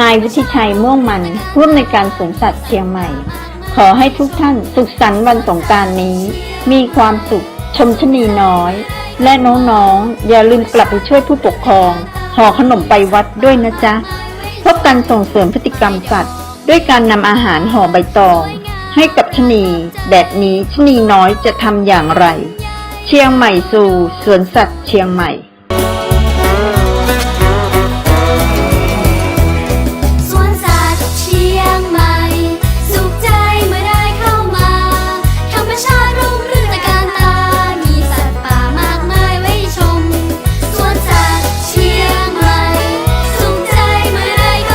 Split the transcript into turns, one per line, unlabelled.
นายวุฒิชัยม่วงมันร่วมในวยการสวนสัตว์เชียงใหม่ ขอให้ทุกท่านสุขสันต์วันสงการนี้ มีความสุขชมชนีน้อย และน้องๆ อย่าลืมกลับไปช่วยผู้ปกครองห่อขนมไปวัดด้วยนะจ๊ะพบกันส่งเสริมพฤติกรรมสัตว์ ด้วยการนำอาหารห่อใบตอง ให้กับชนี แบบนี้ชนีน้อยจะทำอย่างไร เชียงใหม่สู่สวนสัตว์เชียงใหม่